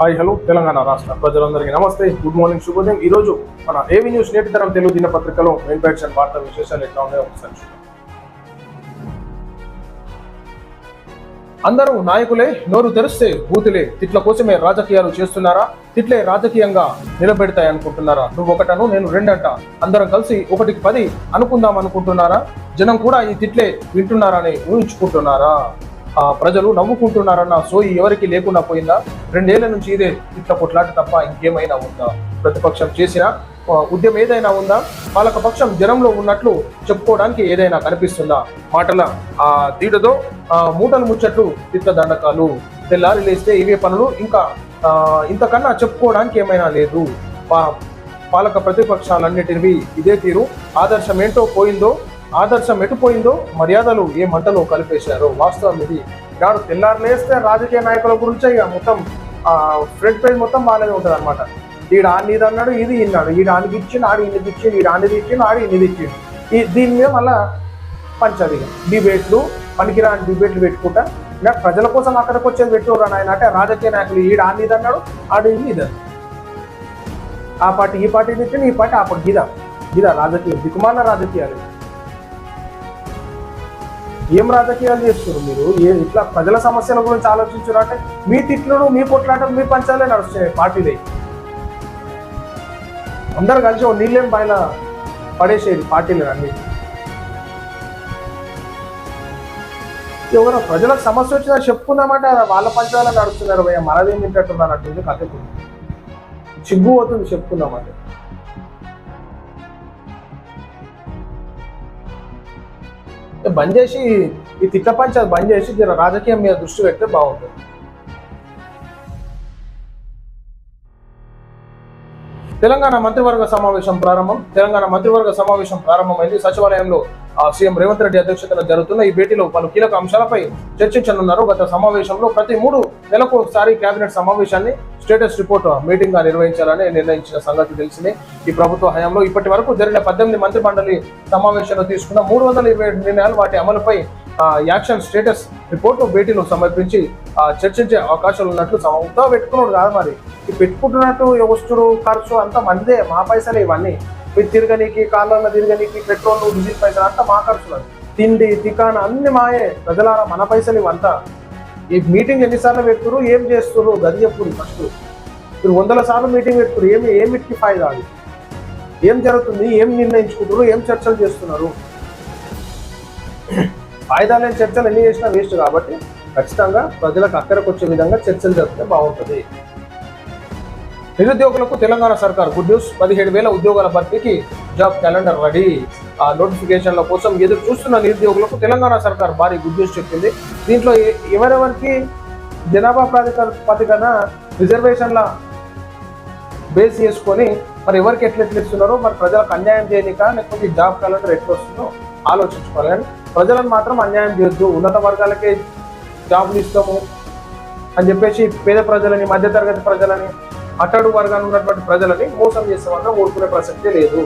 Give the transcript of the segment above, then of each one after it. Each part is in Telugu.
హాయ్ హలో తెలంగాణ రాష్ట్ర ప్రజలందరికీ నమస్తే. గుడ్ మార్నింగ్ శుభోదయం. ఈ రోజు మన ఏవి న్యూస్ నేటి తరం తెలుగు దినపత్రికలో మెయిన్ ప్యాక్స్ అండ్ వార్తా విశేషాలు ఎట్లా ఉన్నాయో ఒకసారి చూద్దాం. అందరూ నాయకులే నోరు తెరిస్తే బూతులే. తిట్ల కోసమే రాజకీయాలు చేస్తున్నారా? తిట్లే రాజకీయంగా నిలబెడతాయి అనుకుంటున్నారా నువ్వు ఒకటను నేను రెండంట. అందరం కలిసి ఒకటికి పది అనుకుందాం అనుకుంటున్నారా జనం కూడా ఈ తిట్లే వింటున్నారని ఊహించుకుంటున్నారా? ప్రజలు నవ్వుకుంటున్నారన్న సోయి ఎవరికి లేకుండా పోయిందా? రెండేళ్ళ నుంచి ఇదే ఇట్లా కొట్లాట తప్ప ఇంకేమైనా ఉందా? ప్రతిపక్షం చేసిన ఉద్యమం ఏదైనా ఉందా? పాలక పక్షం జనంలో ఉన్నట్లు చెప్పుకోవడానికి ఏదైనా కనిపిస్తుందా? మాటల ఆ దీడదో ఆ మూటలు ముచ్చట్లు తిట్ల దండకాలు. తెల్లారి లేస్తే ఇవే పనులు ఇంకా ఇంతకన్నా చెప్పుకోవడానికి ఏమైనా లేదు. పాలక ప్రతిపక్షాలన్నిటివి ఇదే తీరు. ఆదర్శం ఏంటో పోయిందో ఆదర్శం ఎటుపోయిందో మర్యాదలు ఏ మంటలో కలిపేశారో వాస్తవం ఇది. గారు తెల్లారులేస్తే రాజకీయ నాయకుల గురించే ఇక మొత్తం ఫ్రంట్ పేజ్ మొత్తం బాగానే ఉంటుంది అనమాట ఈడ ఆడిది ఇది అన్నాడు ఇది ఇన్నాడు ఈడ ఆడికి ఇచ్చిండు ఆడి ఇన్ని ఇచ్చిండు ఈడ ఆడిది ఇచ్చిండు ఆడి ఇన్నిది ఇచ్చిండు ఈ దీని మీద మళ్ళా పంచది డిబేట్లు పనికిరాని డిబేట్లు పెట్టుకుంటా ఇంకా ప్రజల కోసం అక్కడికి వచ్చేది పెట్టుకోరు ఆయన అంటే రాజకీయ నాయకులు ఈడ ఆడిది ఇది అన్నాడు ఆడు ఇది ఇది. ఆ పార్టీ ఈ పార్టీ తెచ్చిండు ఈ పార్టీ ఆ పార్టీ గిదా గిదా రాజకీయం దిక్కుమాల రాజకీయాలు. ఏం రాజకీయాలు చేస్తున్నారు మీరు? ఏ ఇట్లా ప్రజల సమస్యల గురించి ఆలోచించారు అంటే మీ తిట్లను మీ కొట్లాటలు మీ పంచాలే నడుస్తాయి పార్టీలే. అందరు కలిసి ఓ నీళ్ళేం పైన పడేసేది పార్టీలు అన్ని. ఎవరో ప్రజలకు సమస్య వచ్చినా చెప్పుకుందామంటే వాళ్ళ పంచాలే నడుస్తున్నారు భయ మనదేం తింటున్నారు అట్టుంది కథ చిగ్గు అవుతుంది చెప్పుకుందామంటే. బంద్ చేసి ఈ తిట్ల పంచాయతీ బంద్ చేసి జర రాజకీయం మీద దృష్టి పెడితే బాగుంటుంది. తెలంగాణ మంత్రివర్గ సమావేశం ప్రారంభం. తెలంగాణ మంత్రివర్గ సమావేశం ప్రారంభమైంది. సచివాలయంలో సీఎం రేవంత్ రెడ్డి అధ్యక్షతన జరుగుతున్న ఈ భేటీలో పలు కీలక అంశాలపై చర్చించనున్నారు. గత సమావేశంలో ప్రతి మూడు నెలకు ఒకసారి కేబినెట్ సమావేశాన్ని స్టేటస్ రిపోర్ట్ మీటింగ్గా నిర్వహించాలని నిర్ణయించిన సంగతి తెలిసిందే. ఈ ప్రభుత్వ హయాంలో ఇప్పటి వరకు జరిగిన పద్దెనిమిది మంత్రి మండలి సమావేశంలో తీసుకున్న మూడు వందల ఇరవై నిర్ణయాలు వాటి అమలుపై యాక్షన్ స్టేటస్ రిపోర్టు భేటీలో సమర్పించి చర్చించే అవకాశాలు ఉన్నట్లు సమంతా పెట్టుకున్నాడు కాదు మరి. ఈ పెట్టుకుంటున్నట్టు వస్తువులు ఖర్చు అంతా మందే మా పైసలే ఇవన్నీ. తిరగనీకి కాళ్ళల్లో తిరగనీకి పెట్రోల్ డీజిల్ పైసలు అంతా మా ఖర్చులు తిండి తికాన అన్ని మాయే. ప్రజలారా మన పైసలు ఇవంతా. ఈ మీటింగ్ ఎన్నిసార్లు పెట్టురు ఏం చేస్తున్నారు గది చెప్పుడు ఫస్ట్. మీరు వందల సార్లు మీటింగ్ పెట్టుకురు ఏమి ఏమిటికి ఫాయిదా అది? ఏం జరుగుతుంది ఏం నిర్ణయించుకుంటారు ఏం చర్చలు చేస్తున్నారు? ఫాయిదా లేని చర్చలు ఎన్ని చేసినా వేస్ట్ కాబట్టి ఖచ్చితంగా ప్రజలకు అక్కడికి వచ్చే విధంగా చర్చలు జరిగితే బాగుంటుంది. నిరుద్యోగులకు తెలంగాణ సర్కార్ గుడ్ న్యూస్. పదిహేడు వేల ఉద్యోగాల భర్తీకి జాబ్ క్యాలెండర్ రెడీ. ఆ నోటిఫికేషన్ల కోసం ఎదురు చూస్తున్న నిరుద్యోగులకు తెలంగాణ సర్కార్ భారీ గుడ్ న్యూస్ చెప్పింది. దీంట్లో ఎవరెవరికి జనాభా ప్రాతిపదికన రిజర్వేషన్ల బేస్ చేసుకొని మరి ఎవరికి ఎట్లా ఎట్లా ఇస్తున్నారో మరి ప్రజలకు అన్యాయం చేయనిక లేకపోతే జాబ్ క్యాలెండర్ ఎట్లా వస్తుందో ఆలోచించుకోవాలి ప్రజలను మాత్రం అన్యాయం చేయొద్దు. ఉన్నత వర్గాలకే జాబులు ఇస్తాము అని చెప్పేసి పేద ప్రజలని మధ్యతరగతి ప్రజలని అట్టడు వర్గాలు ఉన్నటువంటి ప్రజలని మోసం చేస్తామన్నా ఓడుకునే ప్రసక్తే లేదు.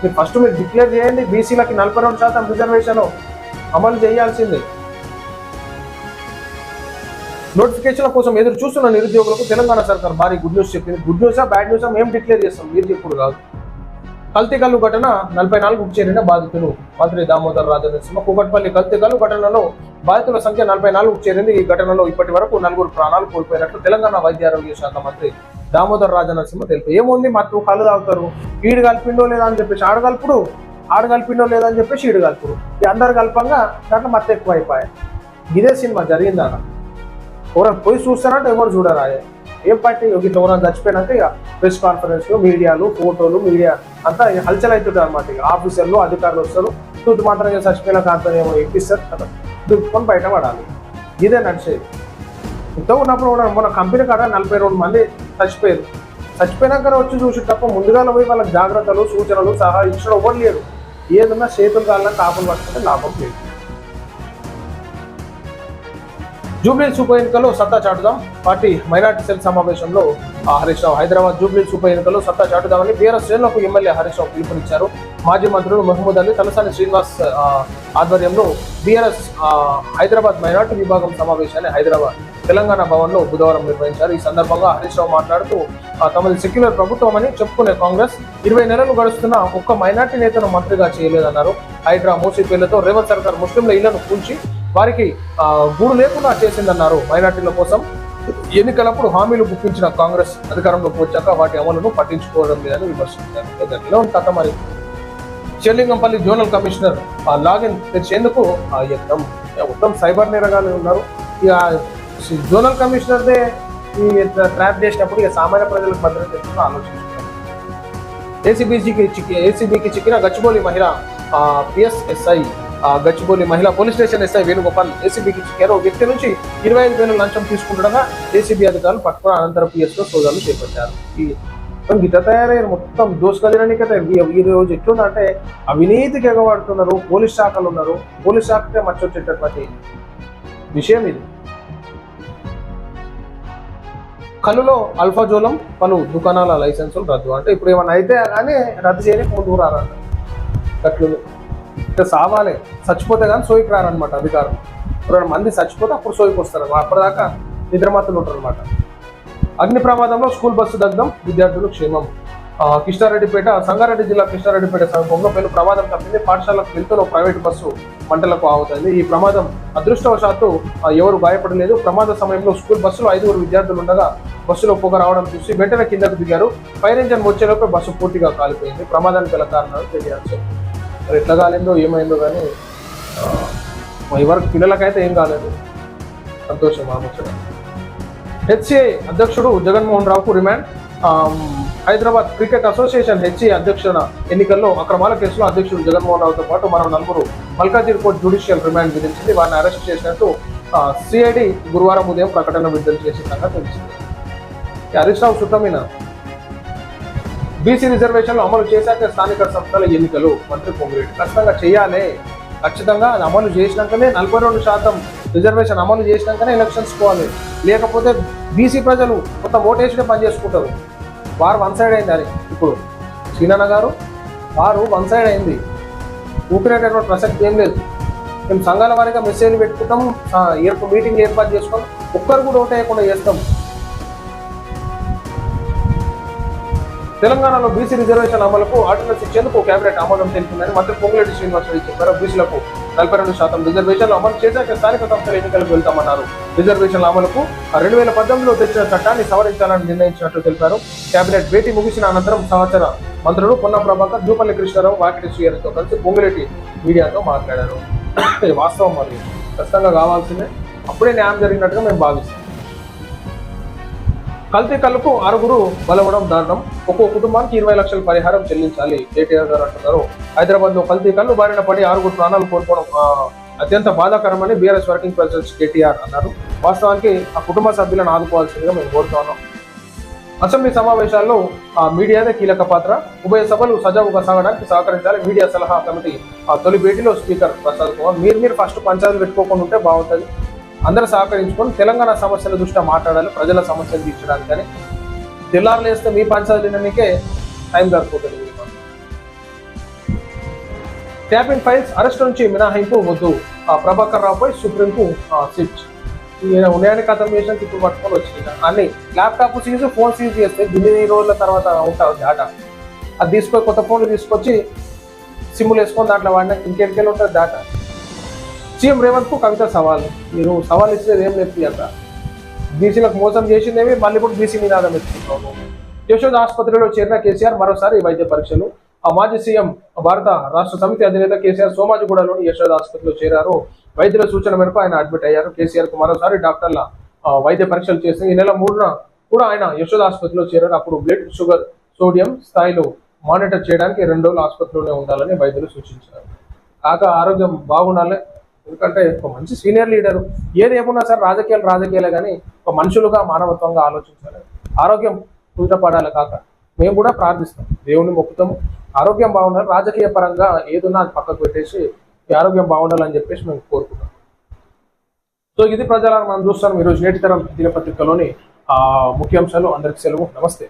మీరు ఫస్ట్ మీరు డిక్లేర్ చేయండి బీసీలకి నలభై రెండు శాతం రిజర్వేషన్ అమలు చేయాల్సిందే. నోటిఫికేషన్ల కోసం ఎదురు చూస్తున్న నిరుద్యోగులకు తెలంగాణ సర్కార్ భారీ గుడ్ న్యూస్ చెప్పింది. గుడ్ న్యూసా బ్యాడ్ న్యూసా మేము డిక్లేర్ చేస్తాం. మీరు చెప్పుడు కాదు. కల్తీ కల్లు ఘటన నలభై నాలుగుకు చేరిన బాధితులు. మంత్రి దామోదర్ రాజనరసింహ కూకట్పల్లి కల్తీ కల్లు ఘటనలో బాధితుల సంఖ్య నలభై నాలుగుకు చేరింది. ఈ ఘటనలో ఇప్పటి వరకు నలుగురు ప్రాణాలు కోల్పోయినట్లు తెలంగాణ వైద్య ఆరోగ్య శాఖ మంత్రి దామోదర్ రాజనరసింహ తెలిపారు. ఏముంది? మాకు కళ్ళు తాగుతారు. ఈడు కలిపిండో లేదా అని చెప్పేసి ఆడ కలుపుడు. ఆడ కలిపిండో లేదా అని చెప్పేసి ఈడు కలుపుడు. ఈ అందరు కలపంగా దాంట్లో మత్త ఎక్కువ అయిపోయాయి ఇదే సినిమా జరిగిందన్న ఎవరైనా పోయి చూస్తారంటే ఎవరు చూడరా ఏం పార్టీ? ఇట్లా ఎవరైనా చచ్చిపోయినాక ఇక ప్రెస్ కాన్ఫరెన్స్ మీడియాలు ఫోటోలు మీడియా అంతా హల్చల్ అవుతుంది అనమాట ఇక ఆఫీసర్లు అధికారులు వస్తారు. తూతు మాత్రం ఇక చచ్చిపోయిన కాంతం ఏమో ఎక్కిస్తారు. కదా దుక్కుని బయట పడాలి. ఇదే నడిచేది. ఇంత ఉన్నప్పుడు కూడా మన కంపెనీ కాడ నలభై రెండు మంది చచ్చిపోయారు. చచ్చిపోయినాక వచ్చి చూసి తప్ప ముందుగా పోయి వాళ్ళకి జాగ్రత్తలు సూచనలు సహా ఇచ్చడం ఎవరు లేరు. ఏదన్నా చేతులు కాళ్ళ కాపులు పట్టుకుంటే లాభం లేదు. జూబ్లీ ఉప ఎన్నికల్లో సత్తా చాటుదాం. పార్టీ మైనార్టీ సెల్ సమావేశంలో హరీష్ రావు హైదరాబాద్ జూబ్లీహిల్స్ ఉప ఎన్నికల్లో సత్తా చాటుదామని బీఆర్ఎస్ శ్రేణులకు ఎమ్మెల్యే హరీష్ రావు పిలుపునిచ్చారు. మాజీ మంత్రులు మహమూద్ అలీ తలసాని శ్రీనివాస్ ఆధ్వర్యంలో బీఆర్ఎస్ హైదరాబాద్ మైనార్టీ విభాగం సమావేశాన్ని హైదరాబాద్ తెలంగాణ భవన్లో బుధవారం నిర్వహించారు. ఈ సందర్భంగా హరీష్ రావు మాట్లాడుతూ తమది సెక్యులర్ ప్రభుత్వం అని చెప్పుకునే కాంగ్రెస్ ఇరవై నెలలు గడుస్తున్న ఒక్క మైనార్టీ నేతను మంత్రిగా చేయలేదన్నారు. హైడ్రా మూసీ పేర్లతో రేవంత్ సర్కార్ ముస్లింల ఇళ్ళను కూల్చి వారికి గూడు లేకుండా చేసిందన్నారు మైనార్టీల కోసం. ఎన్నికలప్పుడు హామీలు గుప్పించిన కాంగ్రెస్ అధికారంలోకి వచ్చాక వాటి అమలును పట్టించుకోవడం లేదని విమర్శించారు. గట్టిలో కథ మరి. చెల్లింగంపల్లి జోనల్ కమిషనర్ ఆ లాగిన్ తెచ్చేందుకు ఆ యత్నం. మొత్తం సైబర్ నేరగాలు ఉన్నారు. ఇక జోనల్ కమిషనర్దే ఈ ట్రాప్ చేసినప్పుడు ఇక సామాన్య ప్రజలకు భద్రత తెచ్చుకుని ఆలోచించుకున్నారు. ఏసీబీసీకి చిక్కి ఏసీబీకి చిక్కిన గచ్చిబౌలి మహిళ పిఎస్ఎస్ఐ గచ్చిబౌలి మహిళా పోలీస్ స్టేషన్ ఎస్ఐ వేణుగోపాల్ ఏసీబీకి ఇచ్చారు వ్యక్తి నుంచి ఇరవై ఐదు వేలు లంచం తీసుకుంటుండగా ఏసీబీ అధికారులు పట్టుకుని అనంతరం పిఎస్లో సోదాలు చేపట్టారు. ఈ మొత్తం తయారయ్యారు. మొత్తం దోసుకదిరానికైతే ఈ రోజు ఎట్లుందంటే అవినీతికి ఎగబడుతున్నారు పోలీస్ శాఖలు ఉన్నారు. పోలీస్ శాఖకే మచ్చొచ్చేటటువంటి విషయం ఇది. కళ్ళులో అల్ఫాజోలం పలు దుకాణాల లైసెన్సులు రద్దు. అంటే ఇప్పుడు ఏమైనా అయితే కానీ రద్దు చేయని ముందుకు రారంట. అట్లు ఇంకా సావాలి. చచ్చిపోతే కానీ సోయికి రారనమాట అధికారం. రెండు మంది చచ్చిపోతే అప్పుడు సోయికి వస్తారు. అప్పటిదాకా నిద్రమాతలు ఉంటారు అనమాట అగ్ని ప్రమాదంలో స్కూల్ బస్సు దగ్ధం విద్యార్థులు క్షేమం. కృష్ణారెడ్డిపేట సంగారెడ్డి జిల్లా కృష్ణారెడ్డిపేట సమీపంలో పెను ప్రమాదం తప్పింది. పాఠశాలకు వెళ్తున్న ప్రైవేట్ బస్సు మంటలకు ఆవుతుంది. ఈ ప్రమాదం అదృష్టవశాత్తు ఎవరు గాయపడలేదు ప్రమాద సమయంలో స్కూల్ బస్సులో ఐదుగురు విద్యార్థులు ఉండగా బస్సులో పొగ రావడం చూసి వెంటనే కిందకు దిగారు. ఫైర్ ఇంజన్ వచ్చేలోపు బస్సు పూర్తిగా కాలిపోయింది. ప్రమాదానికి గల కారణాలు తెలియాల్సి మరి ఎట్లా కాలేదో ఏమైందో కానీ ఆ, ఎవరికి పిల్లలకైతే ఏం కాలేదు. సంతోషం ఆలోచన హెచ్సిఐ అధ్యక్షుడు జగన్మోహన్ రావుకు remand. Hyderabad cricket association HCI అధ్యక్షుల ఎన్నికల్లో అక్రమాల కేసులో అధ్యక్షుడు జగన్మోహన్ రావుతో పాటు మరో నలుగురు మల్కాజీర్ కోర్టు జ్యుడిషియల్ రిమాండ్ విధించింది. వారిని అరెస్ట్ చేసినట్టు సిఐడి గురువారం ఉదయం ప్రకటన విడుదల చేసిందగా తెలిసింది. హరీష్ రావు సుత్తమైన బీసీ రిజర్వేషన్లు అమలు చేశాక స్థానిక సంస్థల ఎన్నికలు. మంత్రి పొంగిరెడ్డి ఖచ్చితంగా చేయాలి. ఖచ్చితంగా అది అమలు చేసినాకనే నలభై రెండు శాతం రిజర్వేషన్ అమలు చేసినాకనే ఎలక్షన్స్ పోవాలి. లేకపోతే బీసీ ప్రజలు కొత్త ఓటేసినే పని చేసుకుంటారు. వారు వన్ సైడ్ అయింది అని ఇప్పుడు శ్రీనన్న గారు వారు వన్ సైడ్ అయింది. ఊపిరేటటువంటి ప్రసక్తి ఏం లేదు. మేము సంఘాల వారిగా మెసేజ్ పెట్టుకుంటాం ఆ, మీటింగ్ ఏర్పాటు చేసుకొని ఒక్కరు కూడా ఓటేయకుండా చేస్తాం. తెలంగాణలో బీసీ రిజర్వేషన్ అమలుకు ఆర్డినెన్స్ ఇచ్చేందుకు కేబినెట్ ఆమోదం తెలిపిందని మంత్రి పొంగులేటి శ్రీనివాసరావు చెప్పారు. బీసీలకు నలభై రెండు శాతం రిజర్వేషన్లు అమలు చేశాక స్థానిక సంస్థల ఎన్నికలకు వెళ్తామన్నారు. రిజర్వేషన్ల అమలుకు రెండు వేల పద్దెనిమిదిలో తెచ్చిన చట్టాన్ని సవరించాలని నిర్ణయించినట్లు తెలిపారు. కేబినెట్ భేటీ ముగిసిన అనంతరం సహచర మంత్రులు పొన్న ప్రభాకర్ జూపల్లి కృష్ణారావు వాకిటి శ్రీహరితో కలిసి పొంగులేటి మీడియాతో మాట్లాడారు. ఇది వాస్తవం మరి. ఖచ్చితంగా కావాల్సిందే. అప్పుడే న్యాయం జరిగినట్టుగా మేము భావిస్తాం. కల్తీ కళ్ళకు ఆరుగురు బలవడం దారుణం. ఒక్కో కుటుంబానికి ఇరవై లక్షల పరిహారం చెల్లించాలి కేటీఆర్ గారు అంటున్నారు. హైదరాబాద్లో కల్తీ కళ్ళు బారిన పడి ఆరుగురు ప్రాణాలు కోల్పోవడం అత్యంత బాధాకరమని బీఆర్ఎస్ వర్కింగ్ ప్రెసిడెంట్ కేటీఆర్ అన్నారు. వాస్తవానికి ఆ కుటుంబ సభ్యులను ఆదుకోవాల్సిందిగా మేము కోరుతున్నాం అసెంబ్లీ సమావేశాల్లో ఆ మీడియాదే కీలక పాత్ర. ఉభయ సభలు సజావుగా సాగడానికి సహకరించాలి. మీడియా సలహా కమిటీ ఆ తొలి భేటీలో స్పీకర్ ప్రసాద్ కుమార్. మీరు మీరు ఫస్ట్ పంచాయతీలు పెట్టుకోకుండా ఉంటే బాగుంటుంది. అందరూ సహకరించుకొని తెలంగాణ సమస్యల దృష్ట్యా మాట్లాడాలి ప్రజల సమస్యలు తీర్చడానికి కానీ తెల్లారులు వేస్తే మీ పంచాయతీ టైం టైం టాప్ ఇన్ ఫైల్స్ అరెస్ట్ నుంచి మినహాయింపు వద్దు. ఆ ప్రభాకర్ రావుపై సుప్రీంకు సిట్ ఈయన ఉన్నాయని కథం చేసిన ఇప్పుడు పట్టుకొని వచ్చింది. అన్ని ల్యాప్టాప్ సీజ్ ఫోన్ సీజ్ చేస్తే ఇన్ని రోజుల తర్వాత ఉంటుంది డేటా అది తీసుకొని కొత్త ఫోన్లు తీసుకొచ్చి సిమ్లు వేసుకొని దాంట్లో వాడినా ఇంకెందుకెళ్ళి ఉంటుంది డేటా సీఎం రేవంత్కు కవిత సవాల్. మీరు సవాల్ ఇచ్చేది ఏం లేదు అంట బీసీలకు మోసం చేసిందేమి? మళ్ళీ ఇప్పుడు బీసీ నినాదం ఎత్తుకుంటాము యశోద ఆసుపత్రిలో చేరిన కేసీఆర్ మరోసారి వైద్య పరీక్షలు. ఆ మాజీ సీఎం భారత రాష్ట్ర సమితి అధినేత కేసీఆర్ సోమాజిగూడలోని యశోద ఆసుపత్రిలో చేరారు. వైద్యుల సూచన మేరకు ఆయన అడ్మిట్ అయ్యారు. కేసీఆర్కు మరోసారి డాక్టర్ల వైద్య పరీక్షలు చేసి ఈ నెల మూడున కూడా ఆయన యశోద ఆసుపత్రిలో చేరారు. అప్పుడు బ్లడ్ షుగర్ సోడియం స్థాయిలు మానిటర్ చేయడానికి రెండు రోజులు ఆసుపత్రిలోనే ఉండాలని వైద్యులు సూచించారు. కాక ఆరోగ్యం బాగుండాలి ఎందుకంటే ఒక మంచి సీనియర్ లీడర్ ఏది ఏమున్నా సరే రాజకీయాలు రాజకీయాలే కానీ ఒక మనుషులుగా మానవత్వంగా ఆలోచించాలి. ఆరోగ్యం కుదుటపడాలి కాక మేము కూడా ప్రార్థిస్తాం. దేవుని మొక్కుతాము. ఆరోగ్యం బాగుండాలి రాజకీయ పరంగా ఏదున్నా అది పక్కకు పెట్టేసి ఆరోగ్యం బాగుండాలని చెప్పేసి మేము కోరుకుంటాం. సో ఇది ప్రజలను మనం చూస్తాం ఈరోజు నేటి తరం దినపత్రికలోని ఆ ముఖ్యాంశాలు. అందరికి సెలవు. నమస్తే.